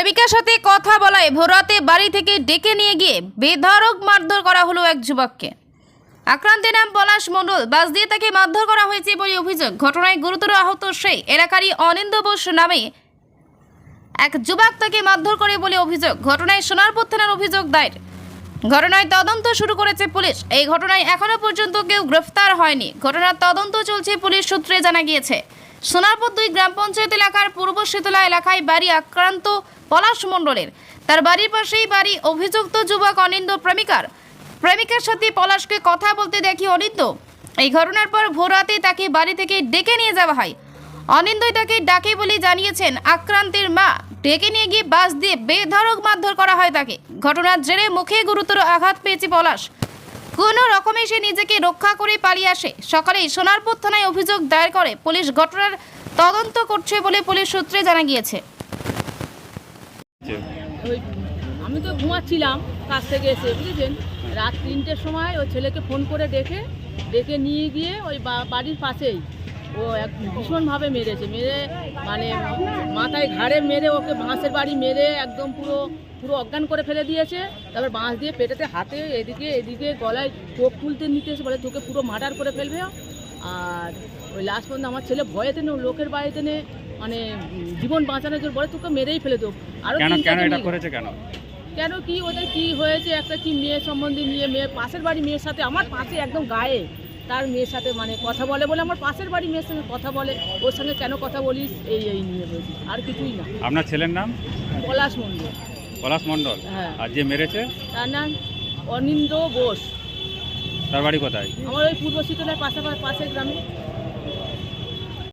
প্রেমিকার সাথে কথা বলায় ভোরাতে বাড়ি থেকে ডেকে নিয়ে গিয়ে বেধড়ক মারধর করা হলো এক যুবককে। আক্রান্তের নাম পলাশ মণ্ডল। বাস দিয়ে তাকে মারধর করা হয়েছে বলে অভিযোগ। ঘটনায় গুরুতর আহত সেই এলাকারই অনিন্দ বোস নামে এক যুবক তাকে মারধর করে বলে অভিযোগ। ঘটনায় সোনারপুর থানার অভিযোগ দায়ের। ঘটনায় তদন্ত শুরু করেছে পুলিশ। এই ঘটনায় এখনও পর্যন্ত কেউ গ্রেফতার হয়নি। ঘটনার তদন্ত চলছে পুলিশ সূত্রে জানা গিয়েছে। সোনারপুর দুই গ্রাম পঞ্চায়েত এলাকার পূর্ব শীতলা এলাকায় বাড়ি আক্রান্ত পলাশ মণ্ডলের। তার বাড়ির পাশেই বাড়ি অভিযুক্ত যুবক অনিন্দ প্রেমিকার। প্রেমিকার সাথে পলাশকে কথা বলতে দেখি অনিন্দ এই ঘটনার পর ভোররাতে তাকে বাড়ি থেকে ডেকে নিয়ে যাওয়া হয়। অনিন্দই তাকে ডাকে বলে জানিয়েছেন, আক্রান্তের মা। ডেকে নিয়ে গিয়ে বাস দিয়ে বেধড়ক মারধর করা হয় তাকে। ঘটনার জেরে মুখে গুরুতর আঘাত পেয়েছে পলাশ। কোনো রকমে সে নিজেকে রক্ষা করে পালিয়ে আসে। সকালেই সোনারপুর থানায় অভিযোগ দায়ের করে পুলিশ ঘটনার তদন্ত করছে বলে পুলিশ সূত্রে জানা গিয়েছে। আমি তো ঘুমাচ্ছিলাম কাজ থেকে এসে, বুঝেছেন? রাত তিনটের সময় ওই ছেলেকে ফোন করে ডেকে ডেকে নিয়ে গিয়ে ওই বাড়ির পাশেই ও এক ভীষণভাবে মেরেছে। মেরে মানে মাথায় ঘাড়ে মেরে ওকে বাঁশের বাড়ি মেরে একদম পুরো পুরো অজ্ঞান করে ফেলে দিয়েছে। তারপর বাঁশ দিয়ে পেটেতে হাতে এদিকে এদিকে গলায় চোখ তুলতে নিতে এসে বলে তোকে পুরো মার্ডার করে ফেলবে। আর ওই লাস্ট পর্যন্ত আমার ছেলে ভয়েতে নে লোকের বাড়িতে নে মানে জীবন বাঁচানোর জন্য বলে তোকে মেরেই ফেলে দেবো। আরও কেন কেন করেছে কেন? কেন কি ওদের কি হয়েছে একটা কি মেয়ে সম্বন্ধে নিয়ে মেয়ে পাশের বাড়ি মেয়ের সাথে আমার পাশে একদম গায়ে তার মেয়ের সাথে মানে কথা বলে বলে আমার পাশের বাড়ি মেয়ের সঙ্গে কথা বলে ওর সঙ্গে কেন কথা বলিস এই এই নিয়ে বলছি আর কিছুই না। আপনার ছেলের নাম? পলাশ মন্দির পলাশ মণ্ডল হ্যাঁ। আর যে মেরেছে? তার নাম অনিন্দ বোস তার বাড়ি কোথায়? আমার ওই পূর্ব শীতলার পাশে পাশের গ্রামে।